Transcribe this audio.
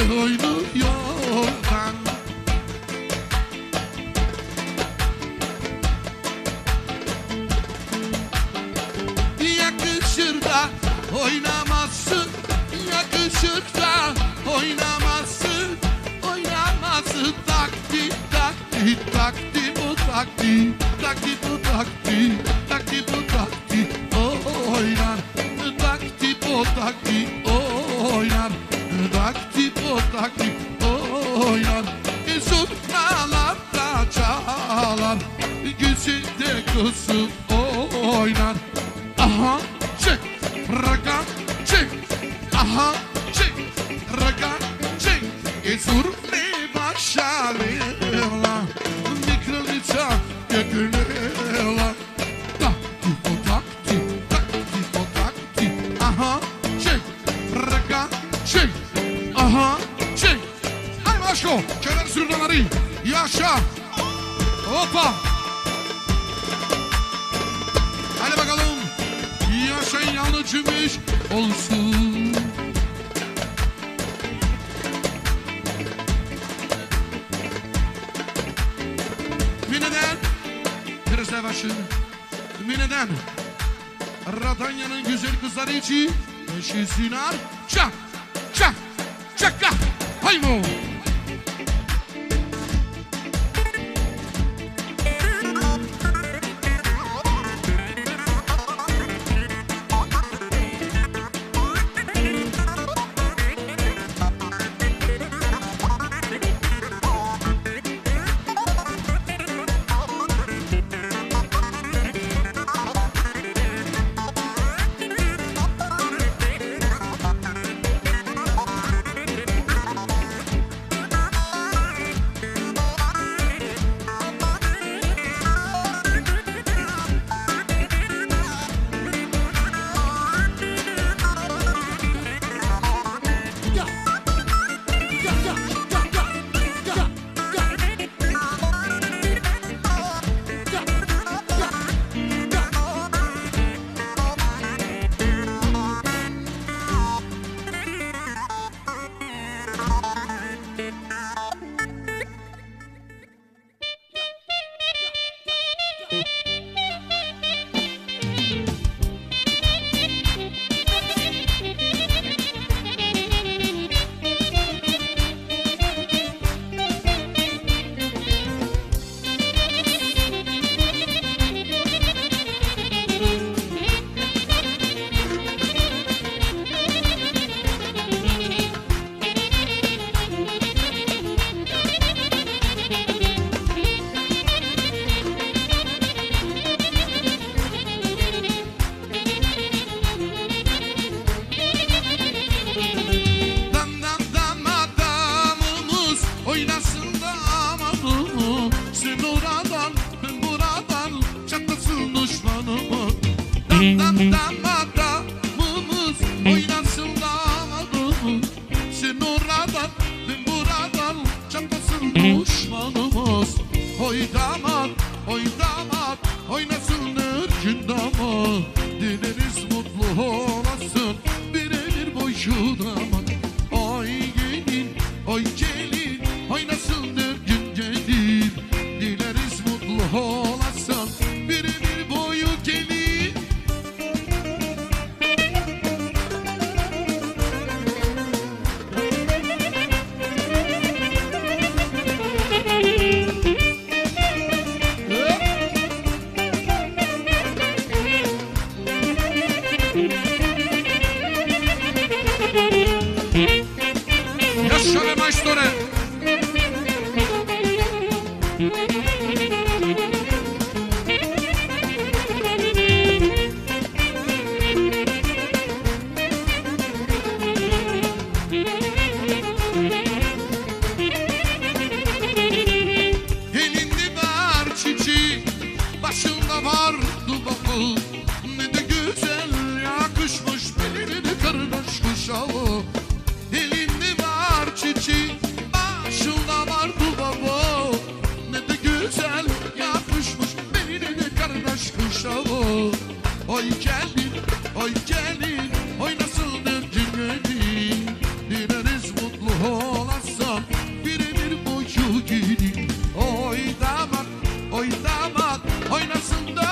oynuyorsan Yakışır da oynamazsın Yakışır da oynamazsın. Oynamazsın. Taktik taktik taktik bu taktik Taktik bu taktik Oynar Zurnalarda çalar Güzide kızı oynar Aha çek Raga çek. Aha çek Raga çek. Ezur ne Yaşa Hoppa. Hadi bakalım. Yaşayın yalnızmış olsun. Mineden Biraz yavaşın Mineden Radanya'nın güzel kızları için Eşi Sinar Çak Çak Çakka Haymo. Dan düşmanımız Oy damat oy damat oynasın erkin damat Dileriz mutlu olasın birebir boyu Oy gelin, oy nasıldır cimri Dileriz mutlu olasan Biridir bu şu günü Oy damat, oy damat Oy nasıldır